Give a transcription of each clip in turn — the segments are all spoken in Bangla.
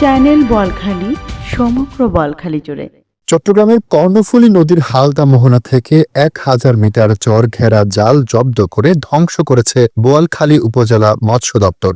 চ্যানেল বলখালি সমগ্র বলখালি জুড়ে। চট্টগ্রামের কর্ণফুলী নদীর হালদা মোহনা থেকে এক হাজার মিটার চর ঘেরা জাল জব্দ করে ধ্বংস করেছে বোয়ালখালী উপজেলা মৎস্য দপ্তর।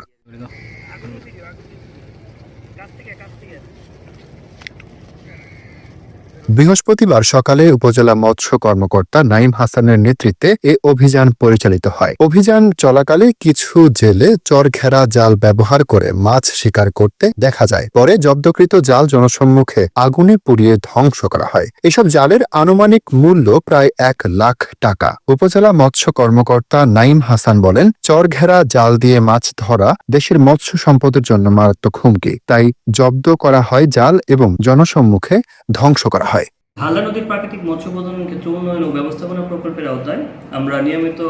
বৃহস্পতিবার সকালে উপজেলা মৎস্য কর্মকর্তা নাইম হাসানের নেতৃত্বে এ অভিযান পরিচালিত হয়। অভিযান চলাকালে কিছু জেলে চরঘেরা জাল ব্যবহার করে মাছ শিকার করতে দেখা যায়। পরে জব্দকৃত জাল জনসম্মুখে আগুনে পুড়িয়ে ধ্বংস করা হয়। এসব জালের আনুমানিক মূল্য প্রায় এক লাখ টাকা। উপজেলা মৎস্য কর্মকর্তা নাইম হাসান বলেন, চরঘেরা জাল দিয়ে মাছ ধরা দেশের মৎস্য সম্পদের জন্য মারাত্মক হুমকি। তাই জব্দ করা হয় জাল এবং জনসম্মুখে ধ্বংস করা হয়। হালদা নদীর প্রাকৃতিক মৎস্য প্রজনন ক্ষেত্র উন্নয়ন ও ব্যবস্থাপনা প্রকল্পের আওতায় আমরা নিয়মিত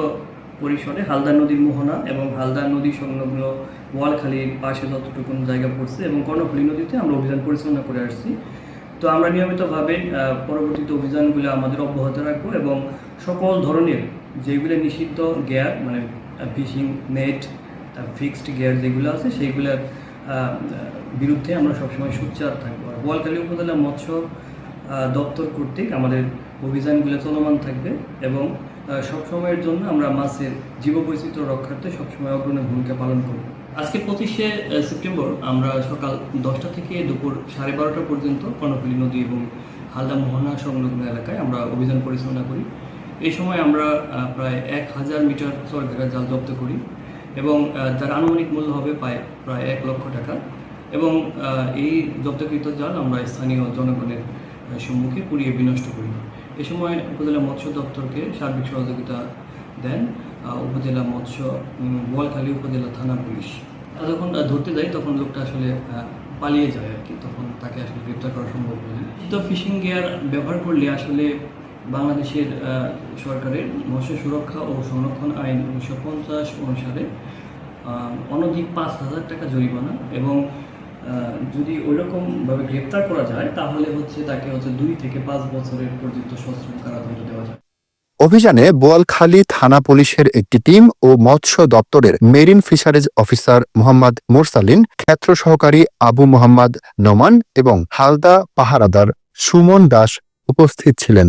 পরিসরে হালদা নদীর মোহনা এবং হালদা নদী সংলগ্ন ওয়ালখালীর পাশে যতটুকু জায়গা পড়ছে এবং কর্ণফুলী নদীতে আমরা অভিযান পরিচালনা করে আসছি। তো আমরা নিয়মিতভাবে পরবর্তীতে অভিযানগুলো আমাদের অব্যাহত রাখব এবং সকল ধরনের যেগুলো নিষিদ্ধ গিয়ার মানে ফিশিং নেট ফিক্সড গিয়ার যেগুলো আছে, সেইগুলোর বিরুদ্ধে আমরা সবসময় সোচ্চার থাকব। আর বোয়ালখালী উপজেলা মৎস্য দপ্তর কর্তৃক আমাদের অভিযানগুলো চলমান থাকবে এবং সবসময়ের জন্য আমরা মাছের জীববৈচিত্র্য রক্ষার্থে সবসময় অগ্রণী ভূমিকা পালন করব। আজকে পঁচিশে সেপ্টেম্বর আমরা সকাল দশটা থেকে দুপুর সাড়ে বারোটা পর্যন্ত কর্ণফুলী নদী এবং হালদা মোহনা সংলগ্ন এলাকায় আমরা অভিযান পরিচালনা করি। এই সময় আমরা প্রায় এক হাজার মিটার চরঘেরা জাল জব্দ করি এবং যার আনুমানিক মূল্য হবে প্রায় প্রায় এক লক্ষ টাকা এবং এই জব্দকৃত জাল আমরা স্থানীয় জনগণের সম্মুখে পুড়িয়ে বিনষ্ট করি। এ সময় উপজেলা মৎস্য দপ্তরকে সার্বিক সহযোগিতা দেন উপজেলা মৎস্য বোয়ালখালী উপজেলা থানা পুলিশ। যখন ধরতে যাই, তখন লোকটা আসলে পালিয়ে যায় আর কি, তখন তাকে আসলে গ্রেপ্তার করা সম্ভব হয়নি। তো ফিশিং গিয়ার ব্যবহার করলে আসলে বাংলাদেশের সরকারের মৎস্য সুরক্ষা ও সংরক্ষণ আইন উনিশশো পঞ্চাশ অনুসারে অনধিক পাঁচ হাজার টাকা জরিমানা এবং যদি ওইরকমভাবে গ্রেপ্তার করা যায়, তাহলে হচ্ছে তাকে হচ্ছে দুই থেকে পাঁচ বছরের পর্যন্ত সশ্রম কারাদণ্ড দেওয়া যায়। অভিযানে বোয়ালখালী থানা পুলিশের একটি টিম ও মৎস্য দপ্তরের marine fisheries officer Mohammad Morsalin, ক্ষেত্র সহকারী আবু মোহাম্মদ নোমান এবং হালদা পাহারাদার সুমন দাস উপস্থিত ছিলেন।